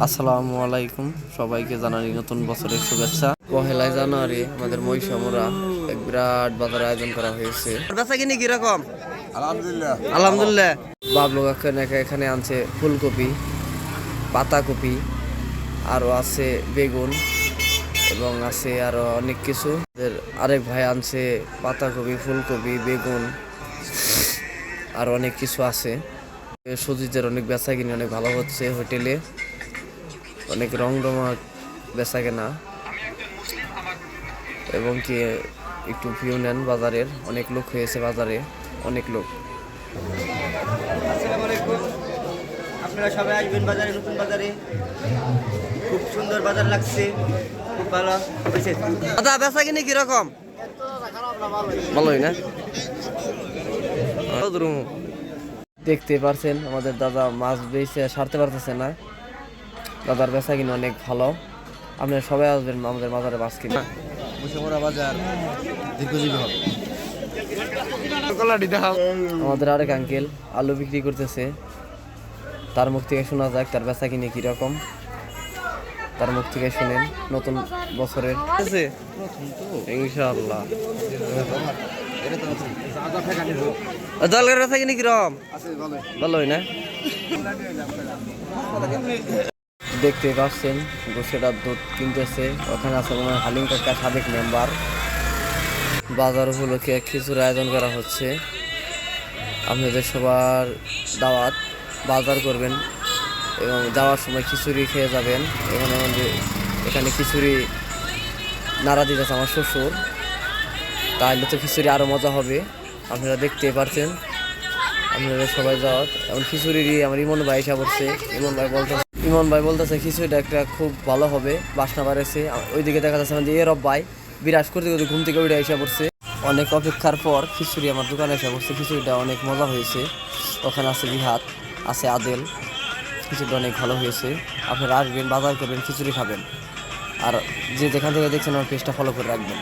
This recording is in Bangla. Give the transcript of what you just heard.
আসসালামু আলাইকুম। সবাইকে জানাই নতুন বছরের শুভেচ্ছা। পহেলা জানুয়ারি আমাদের মহিষামরা এক বিরাট বাজার আয়োজন করা হয়েছে। বেচা কিনি কীরকম আলহামদুলিল্লাহ। আলহামদুলিল্লাহ। বাবলু কাকা এখানে আনছে ফুলকপি পাতাকপি আরও আছে বেগুন এবং আছে আরও অনেক কিছু। আরেক ভাই আনছে পাতাকপি ফুলকপি বেগুন আর অনেক কিছু আছে। সুজিতের অনেক বেচা কিনে অনেক ভালো হচ্ছে হোটেলে। অনেক রং রমা বেচা কেনা। এবং কি একটু ভিউ নেন বাজারের। অনেক লোক হয়েছে বাজারে অনেক লোক। আপনারা সবাই আসবেন বাজারে নতুন বাজারে। খুব সুন্দর বাজার লাগছে খুব ভালো হয়েছে। দাদা বেচা কিনে কীরকম ভালোই না। দেখতে পারছেন আমাদের দাদা মাছ বেছে সারতে পারতেছে না। দাদার বেচা কিনে অনেক ভালো। আপনারা সবাই আসবেন আমাদের বাজারে মাছ কিনে মুসামরা বাজার দীর্ঘজীবী হবে। আমাদের আরেক আঙ্কেল আলু বিক্রি করতেছে। তার মুখ থেকে শোনা যাক তার বেচা কিনে কীরকম। তার মুখ থেকে শুনেন নতুন বছরের। বেচা কিনে কীরকম? ভালোই না? দেখতে পাচ্ছেন গোসেরা দুধ কিনতেছে। ওখানে আছে মনে হয় হালিম কাকা সাবেক মেম্বার বাজার উপলক্ষে খিচুড়ি আয়োজন করা হচ্ছে। আপনাদের সবার দাওয়াত, বাজার করবেন এবং যাওয়ার সময় খিচুড়ি খেয়ে যাবেন। এখানে আমাদের, এখানে খিচুড়ি নাড়া দিতেছে আমার শ্বশুর। তাহলে তো খিচুড়ি আরও মজা হবে। আপনারা দেখতে পারছেন। আপনারা সবাই যাওয়াত এমন খিচুড়ি আমার ইমন ভাই এসে পড়ছে। ইমন ভাই বলতে ইমন ভাই বলতেছে, খিচুড়িটা একটা খুব ভালো হবে, বাসনা বাড়েছে। ওইদিকে দেখা যাচ্ছে আমাদের এরব ভাই বিরাজ করতে করতে ঘুম থেকে উঠে এসে পড়ছে। অনেক অপেক্ষার পর খিচুড়ি আমার দোকানে এসে পড়ছে। খিচুড়িটা অনেক মজা হয়েছে। ওখানে আছে বিহাত আছে আদেল। খিচুড়িটা অনেক ভালো হয়েছে। আপনারা আসবেন, বাজার করবেন, খিচুড়ি খাবেন। আর যে যেখান থেকে দেখছেন, আমার পেজটা ফলো করে রাখবেন।